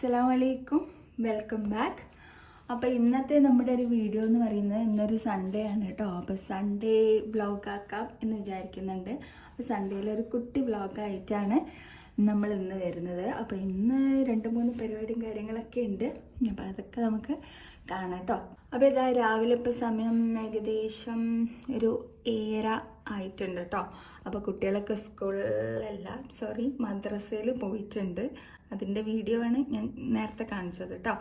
അസ്സലാം വലൈക്കും welcome back. അപ്പോൾ ഇന്നത്തെ നമ്മുടെ ഒരു വീഡിയോ എന്ന് പറയുന്നത് ഇന്നൊരു സൺഡേ ആണ് കേട്ടോ. അപ്പോൾ സൺഡേ വ്ളോഗ് ആക്കാം എന്ന് വിചാരിക്കുന്നുണ്ട്. അപ്പോൾ സൺഡേയിൽ ഒരു കുട്ടി വ്ളോഗായിട്ടാണ് നമ്മൾ ഇന്ന് വരുന്നത്. അപ്പോൾ ഇന്ന് രണ്ട് മൂന്ന് പരിപാടിയും കാര്യങ്ങളൊക്കെ ഉണ്ട്. അപ്പോൾ അതൊക്കെ നമുക്ക് കാണാം കേട്ടോ. അപ്പോൾ ഇതാ രാവിലെ ഇപ്പോൾ സമയം ഏകദേശം ഒരു ഏഴര ആയിട്ടുണ്ട് കേട്ടോ അപ്പോൾ കുട്ടികളൊക്കെ സ്കൂളിലല്ല സോറി മദ്രസയിൽ പോയിട്ടുണ്ട്. അതിന്റെ വീഡിയോ ആണ് ഞാൻ നേരത്തെ കാണിച്ചത് കേട്ടോ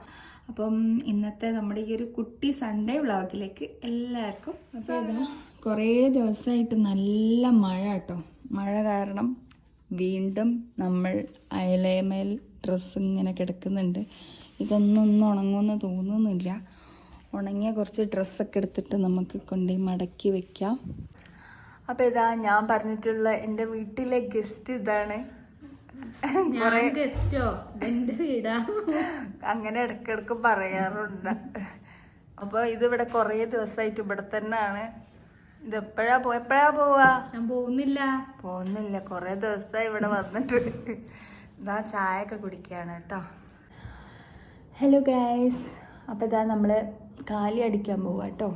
അപ്പം ഇന്നത്തെ നമ്മുടെ ഈ ഒരു കുട്ടി സൺഡേ വ്ളോഗിലേക്ക് എല്ലാവർക്കും കുറേ ദിവസമായിട്ട് നല്ല മഴ കേട്ടോ മഴ കാരണം വീണ്ടും നമ്മൾ അയലേമേൽ ഡ്രസ്സ് ഇങ്ങനെ കിടക്കുന്നുണ്ട്. ഇതൊന്നും ഒന്നും ഉണങ്ങുമെന്ന് തോന്നുന്നില്ല. ഉണങ്ങിയ കുറച്ച് ഡ്രസ്സൊക്കെ എടുത്തിട്ട് നമുക്ക് കൊണ്ടുപോയി മടക്കി വെക്കാം. അപ്പോൾ ഇതാ ഞാൻ പറഞ്ഞിട്ടുള്ള എന്റെ വീട്ടിലെ ഗസ്റ്റ് ഇതാണ്. ഗസ്റ്റോ എന്റെ വീടാ? അങ്ങനെ ഇടക്കിടക്ക് പറയാറുണ്ട്. അപ്പൊ ഇത് ഇവിടെ കൊറേ ദിവസമായിട്ട് ഇവിടെ തന്നെയാണ്. ഇത് എപ്പോഴാ പോ എപ്പോഴാ പോവാ? ഞാൻ പോകുന്നില്ല. പോകുന്നില്ല. കൊറേ ദിവസമായി ഇവിടെ വന്നിട്ട്. ഇതാ ചായ ഒക്കെ കുടിക്കുകയാണ് കേട്ടോ. ഹലോ ഗൈസ് അപ്പോൾ ഇതാ നമ്മൾ കാലി അടിക്കാൻ പോവാ കേട്ടോ.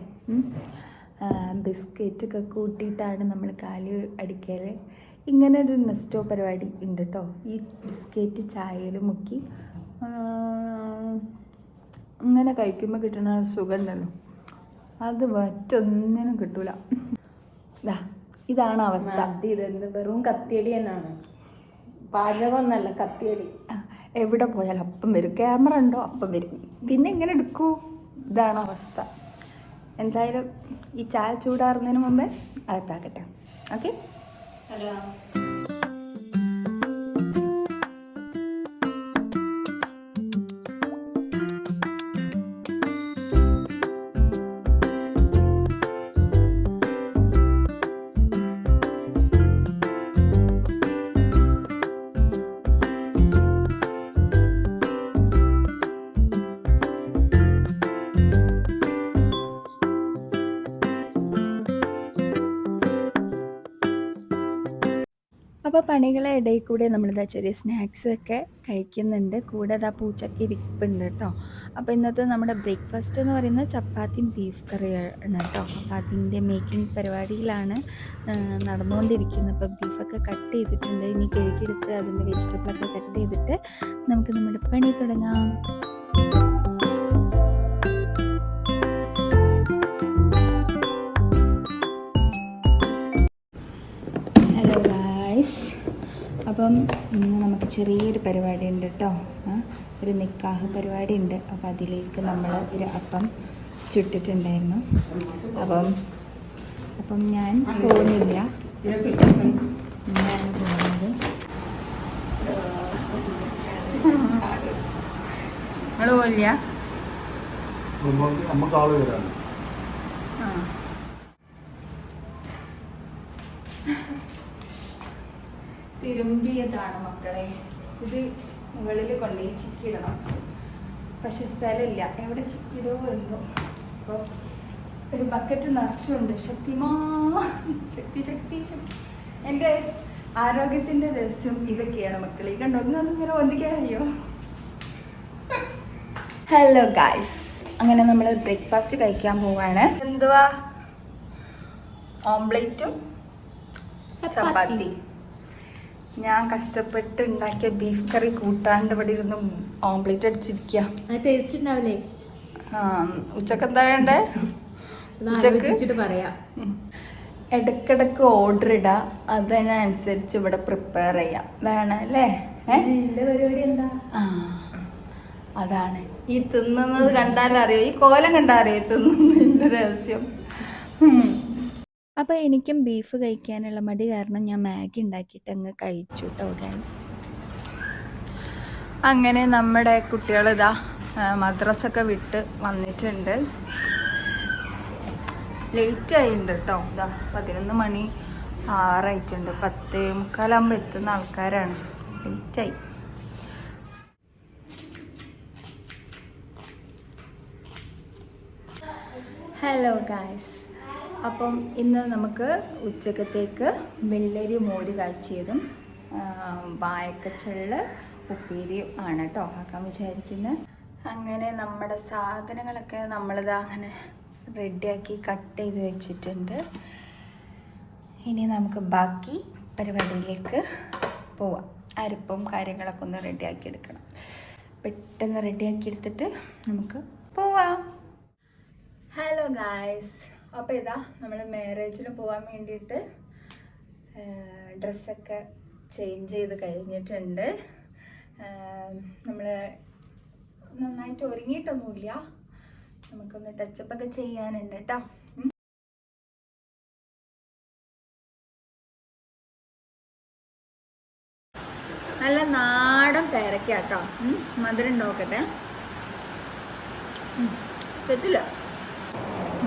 ബിസ്ക്കറ്റ് ഒക്കെ കൂട്ടിയിട്ടാണ് നമ്മൾ കാലി അടിക്കൽ ഇങ്ങനെ ഒരു നെസ്റ്റോ പരിപാടി ഉണ്ട് കേട്ടോ ഈ ബിസ്ക്കറ്റ് ചായയിൽ മുക്കി അങ്ങനെ ഇങ്ങനെ കഴിക്കുമ്പോൾ കിട്ടുന്ന സുഖമുണ്ടല്ലോ അത് മറ്റൊന്നിനും കിട്ടൂല. ഇതാണ് അവസ്ഥ. ഇതെന്ത് വെറും കത്തിയടി തന്നെയാണ് പാചകം ഒന്നല്ല കത്തിയടി എവിടെ പോയാലും അപ്പം വരും. ക്യാമറ ഉണ്ടോ? അപ്പം വരും. പിന്നെ എങ്ങനെ എടുക്കൂ. ഇതാണ് അവസ്ഥ. എന്തായാലും ഈ ചായ ചൂടാറുന്നതിന് മുമ്പേ അകത്താക്കട്ടെ. ഓക്കെ? ഹലോ. അപ്പോൾ പണികളെ ഇടയിൽ കൂടെ നമ്മളിതാ ചെറിയ സ്നാക്സ് ഒക്കെ കഴിക്കുന്നുണ്ട്. കൂടെ ഇതാ പൂച്ചക്ക് ഇരിപ്പുണ്ട് കേട്ടോ അപ്പോൾ ഇന്നത്തെ നമ്മുടെ ബ്രേക്ക്ഫാസ്റ്റ് എന്ന് പറയുന്നത് ചപ്പാത്തിയും ബീഫ് കറിയാണ് കേട്ടോ അപ്പോൾ അതിന്റെ മേക്കിംഗ് പരിപാടിയിലാണ് നടന്നുകൊണ്ടിരിക്കുന്നത്. അപ്പോൾ ബീഫൊക്കെ കട്ട് ചെയ്തിട്ടുണ്ട്. ഇനി കഴുകിയെടുത്ത് അതിന്റെ വെജിറ്റബിളൊക്കെ കട്ട് ചെയ്തിട്ട് നമുക്ക് നമ്മുടെ പണി തുടങ്ങാം. അപ്പം ഇന്ന് നമുക്ക് ചെറിയൊരു പരിപാടി ഉണ്ട് കേട്ടോ ഒരു നിക്കാഹ് പരിപാടി ഉണ്ട് അപ്പം അതിലേക്ക് നമ്മൾ ഒരു അപ്പം ചുട്ടിട്ടുണ്ടായിരുന്നു. അപ്പം അപ്പം ഞാൻ പോകുന്നില്ല. ഞാനാണ് പോകുന്നത്. നമുക്ക് നമുക്ക് ആൾ വരാണ് തിരുമ്പിയതാണ് മക്കളെ. ഇത് മുകളിൽ കൊണ്ടുപോയി ചിക്കിടണം. പക്ഷെ സ്ഥലമില്ല. എവിടെ ചിക്കിടോ എന്തോ. അപ്പോൾ ഒരു ബക്കറ്റ് നിറച്ചുണ്ട്. ശക്തിമാ. ശക്തി ശക്തി ശക്തി. എന്റെ ആരോഗ്യത്തിന്റെ രഹസ്യം ഇതൊക്കെയാണ് മക്കളെ. ഈ കണ്ടോ ഒന്നും ഇങ്ങനെ ഒന്നിക്കാനറിയോ ഹലോ ഗായ്സ് അങ്ങനെ നമ്മൾ ബ്രേക്ക്ഫാസ്റ്റ് കഴിക്കാൻ പോവാണ്. എന്തുവാ? ഓംപ്ലേറ്റും ചപ്പാത്തി. ഞാൻ കഷ്ടപ്പെട്ട് ഉണ്ടാക്കിയ ബീഫ് കറി കൂട്ടാണ്ട് ഇവിടെ ഇരുന്ന് ഓംപ്ലേറ്റ് അടിച്ചിരിക്കുക ടേസ്റ്റ് ഉണ്ടാവില്ലേ? ഉച്ചയ്ക്ക് എന്താ വേണ്ടേ? ഉച്ചയ്ക്ക്? പറയാം. ഉം. ഓർഡർ ഇടാ അതിനനുസരിച്ച് ഇവിടെ പ്രിപ്പയർ ചെയ്യാം. വേണം അല്ലേ? പരിപാടി എന്താ? അതാണ്. ഈ തിന്നുന്നത് കണ്ടാലറിയോ? ഈ കോലം കണ്ടാൽ അറിയോ ഈ തിന്നുന്നതിന്റെ രഹസ്യം? അപ്പോൾ എനിക്കും ബീഫ് കഴിക്കാനുള്ള മടി കാരണം ഞാൻ മാഗി ഉണ്ടാക്കിയിട്ട് അങ്ങ് കഴിച്ചു കേട്ടോ ഗൈസ് അങ്ങനെ നമ്മുടെ കുട്ടികൾ ഇതാ മദ്രസൊക്കെ വിട്ട് വന്നിട്ടുണ്ട്. ലേറ്റ് ആയിട്ടുണ്ട് കേട്ടോ ഇതാ പതിനൊന്ന് മണി ആറായിട്ടുണ്ട്. പത്ത് മുക്കാലാകുമ്പോൾ എത്തുന്ന ആൾക്കാരാണ്. ലേറ്റായി ഹലോ ഗായ്സ് അപ്പം ഇന്ന് നമുക്ക് ഉച്ചക്കത്തേക്ക് വെള്ളരി മോര് കാച്ചിയതും ആ, വാഴക്കച്ചള്ള് ഉപ്പേരിയും ആണ് കേട്ടോ ആക്കാൻ വിചാരിക്കുന്നത് അങ്ങനെ നമ്മുടെ സാധനങ്ങളൊക്കെ നമ്മളിത് അങ്ങനെ റെഡിയാക്കി കട്ട് ചെയ്ത് വെച്ചിട്ടുണ്ട്. ഇനി നമുക്ക് ബാക്കി പരിപാടിയിലേക്ക് പോവാം. അരപ്പും കാര്യങ്ങളൊക്കെ ഒന്ന് റെഡിയാക്കി എടുക്കണം. പെട്ടെന്ന് റെഡിയാക്കി എടുത്തിട്ട് നമുക്ക് പോവാം. ഹലോ ഗായ്സ് അപ്പോൾ ഇതാ നമ്മൾ മാരേജിന് പോകാൻ വേണ്ടിയിട്ട് ഡ്രസ്സൊക്കെ ചേഞ്ച് ചെയ്ത് കഴിഞ്ഞിട്ടുണ്ട്. നമ്മൾ നന്നായിട്ട് ഒരുങ്ങിയിട്ടൊന്നുമില്ല. നമുക്കൊന്ന് ടച്ചപ്പൊക്കെ ചെയ്യാനുണ്ട് കേട്ടോ. നല്ല നാടൻ പേരക്കാട്ടോ മധുരം നോക്കട്ടെ. തെറ്റില്ല.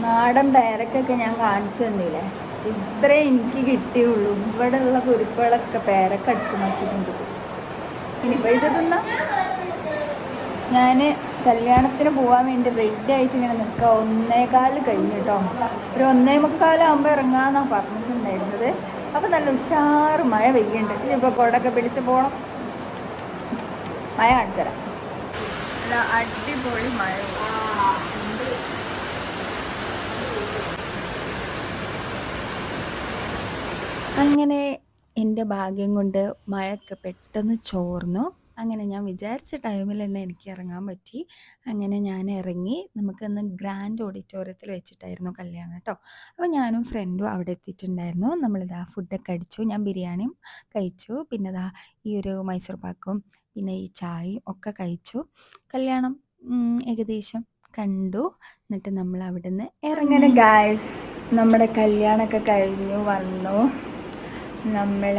നാടൻ പേരക്കൊക്കെ ഞാൻ കാണിച്ചു തന്നില്ലേ? ഇത്രേ എനിക്ക് കിട്ടിയുള്ളൂ. ഇവിടെ ഉള്ള കുരുപ്പുകളൊക്കെ പേരക്ക അടിച്ചു മാറ്റിട്ടുണ്ട് ഇനിയിപ്പോൾ ഇത് തിന്നാ. ഞാൻ കല്യാണത്തിന് പോകാൻ വേണ്ടി റെഡി ആയിട്ട് ഇങ്ങനെ നിൽക്കുക ഒന്നേകാൽ കഴിഞ്ഞു കേട്ടോ. ഒരു ഒന്നേ മുക്കാലാകുമ്പോൾ ഇറങ്ങാമെന്നാണ് പറഞ്ഞിട്ടുണ്ടായിരുന്നത്. അപ്പോൾ നല്ല ഉഷാറ് മഴ പെയ്യുന്നുണ്ട്. ഇനിയിപ്പോൾ കൊടൊക്കെ പിടിച്ച് പോണം. മഴ കാണിച്ചു അടിപൊളി മഴ. അങ്ങനെ എന്റെ ഭാഗ്യം കൊണ്ട് മഴയൊക്കെ പെട്ടെന്ന് ചോർന്നു. അങ്ങനെ ഞാൻ വിചാരിച്ച ടൈമിൽ തന്നെ എനിക്ക് ഇറങ്ങാൻ പറ്റി. അങ്ങനെ ഞാൻ ഇറങ്ങി. നമുക്കന്ന് ഗ്രാൻഡ് ഓഡിറ്റോറിയത്തിൽ വെച്ചിട്ടായിരുന്നു കല്യാണം കേട്ടോ. അപ്പോൾ ഞാനും ഫ്രണ്ടും അവിടെ എത്തിയിട്ടുണ്ടായിരുന്നു. നമ്മളിതാ ഫുഡൊക്കെ അടിച്ചു. ഞാൻ ബിരിയാണിയും കഴിച്ചു. പിന്നെ ഇതാ ഈ ഒരു മൈസൂർ പാക്കും പിന്നെ ഈ ചായയും ഒക്കെ കഴിച്ചു. കല്യാണം ഏകദേശം കണ്ടു. എന്നിട്ട് നമ്മൾ അവിടുന്ന് ഇറങ്ങനെ ഗായ്സ് നമ്മുടെ കല്യാണമൊക്കെ കഴിഞ്ഞു വന്നു. നമ്മൾ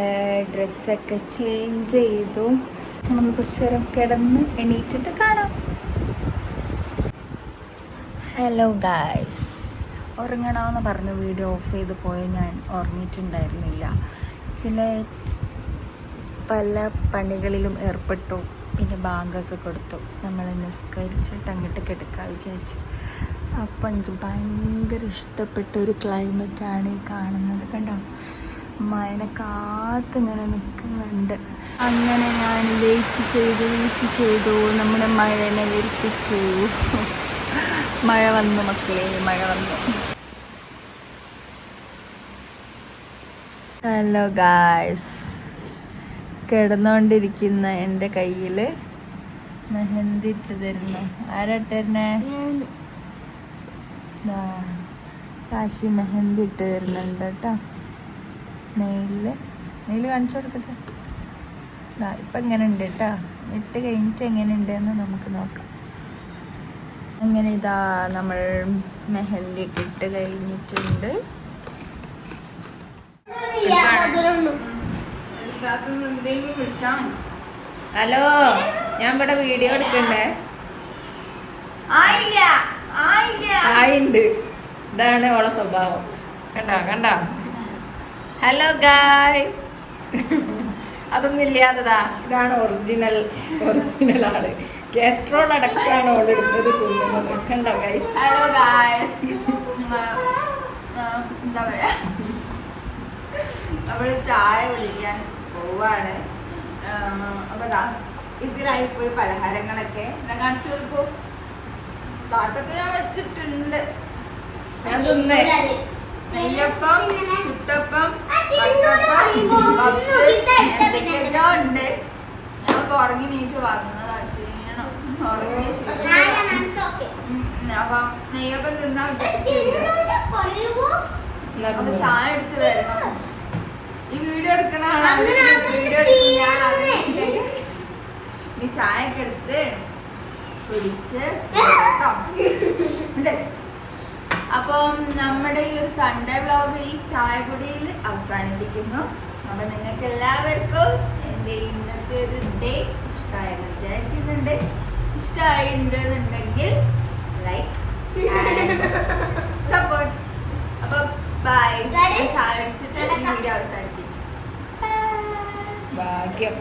ഡ്രസ്സൊക്കെ ചേഞ്ച് ചെയ്തു. നമുക്ക് കുറച്ച് നേരം കിടന്ന് എണീറ്റിട്ട് കാണാം. ഹലോ ഗായ്സ് ഉറങ്ങണമെന്ന് പറഞ്ഞ് വീഡിയോ ഓഫ് ചെയ്ത് പോയ ഞാൻ ഉറങ്ങിയിട്ടുണ്ടായിരുന്നില്ല. ചില പല പണികളിലും ഏർപ്പെട്ടു. പിന്നെ ബാങ്കൊക്കെ കൊടുത്തു. നമ്മൾ നിസ്കരിച്ചിട്ട് അങ്ങോട്ട് കിടക്കാൻ വിചാരിച്ചു. അപ്പം എനിക്ക് ഭയങ്കര ഇഷ്ടപ്പെട്ട ഒരു ക്ലൈമറ്റാണ് ഈ കാണുന്നത് കണ്ടോ? മഴനെ കാത്തിങ്ങനെ നിൽക്കുന്നുണ്ട് അങ്ങനെ ഞാൻ വെയിറ്റ് ചെയ്തു വെയിറ്റ് ചെയ്തു. നമ്മുടെ മഴനെ വെയിപ്പിച്ചു മഴ വന്നു മക്കളെ മഴ വന്നു. ഹലോ ഗായ്സ് കിടന്നുകൊണ്ടിരിക്കുന്ന എന്റെ കയ്യിൽ മെഹന്തി ഇട്ട് തരുന്നു. ആരാട്ടന്നെ കാശി മെഹന്തി ഇട്ട് തരുന്നുണ്ട് കേട്ടോ. നെയിൽ. നെയിൽ കാണിച്ചു കൊടുക്കട്ടെ? ദാ ഇപ്പം എങ്ങനെ ഉണ്ട് കേട്ടോ ഇട്ട് കഴിഞ്ഞിട്ട് എങ്ങനെ ഉണ്ടെന്ന് നമുക്ക് നോക്കാം. അങ്ങനെ ഇതാ നമ്മൾ മെഹന്തി ഒക്കെ ഇട്ട് കഴിഞ്ഞിട്ടുണ്ട്. ഹലോ ഞാൻ ഇവിടെ വീഡിയോ എടുക്കണ്ടേ? ആയില്ല ആയില്ല. ആയിണ്ട്. ഇതാണ് ഓളെ സ്വഭാവം. കണ്ടോ കണ്ട. ഹലോ ഗായ്സ് അതൊന്നും ഇല്ലാത്തതാ. ഇതാണ് ഒറിജിനൽ ഒറിജിനൽ ആൾ. കേസ്ട്രോൾ അടക്കാണ് ഓൾ എടുത്തത് തിന്നുന്നത് കണ്ടോ ഗൈസ് ഹലോ ഗായ്സ് എന്താ പറയാ? നമ്മൾ ചായ വിളിക്കാൻ പോവാണ്. അപ്പൊ ഇതിലായി പോയി പലഹാരങ്ങളൊക്കെ. ഞാൻ കാണിച്ചു കൊടുക്കൂ. താത്തൊക്കെ ഞാൻ വെച്ചിട്ടുണ്ട്. ഞാൻ തിന്നേ. നെയ്യപ്പം ചുട്ടപ്പം എന്തൊക്കെയൊക്കെ ഉണ്ട് ഇപ്പൊ ഉറങ്ങി നീച്ച് വന്നതാ ക്ഷീണം ഉറങ്ങി ക്ഷീണം അപ്പം നെയ്യപ്പം തിന്നാ തിന്നോ. ചായ എടുത്ത് വരണം ഈ വീഡിയോ എടുക്കണ വീഡിയോ എടുക്കും നീ ചായ ഒക്കെ എടുത്ത് കുടിച്ച് കേട്ടോ. അപ്പം നമ്മുടെ ഈ ഒരു സൺഡേ വ്ലോഗ് ഈ ചായകുടിയിൽ അവസാനിപ്പിക്കുന്നു. അപ്പൊ നിങ്ങൾക്ക് എല്ലാവർക്കും എന്റെ ഇന്നത്തെ ഒരു ഡേ ഇഷ്ടമായെന്ന് വിചാരിക്കുന്നുണ്ട്. ഇഷ്ടമായിട്ടുണ്ടെന്നുണ്ടെങ്കിൽ ലൈക്ക് സപ്പോർട്ട് അപ്പൊ ബൈ ചായ അടിച്ചിട്ട് വീഡിയോ അവസാനിപ്പിച്ചു ഭാഗ്യം.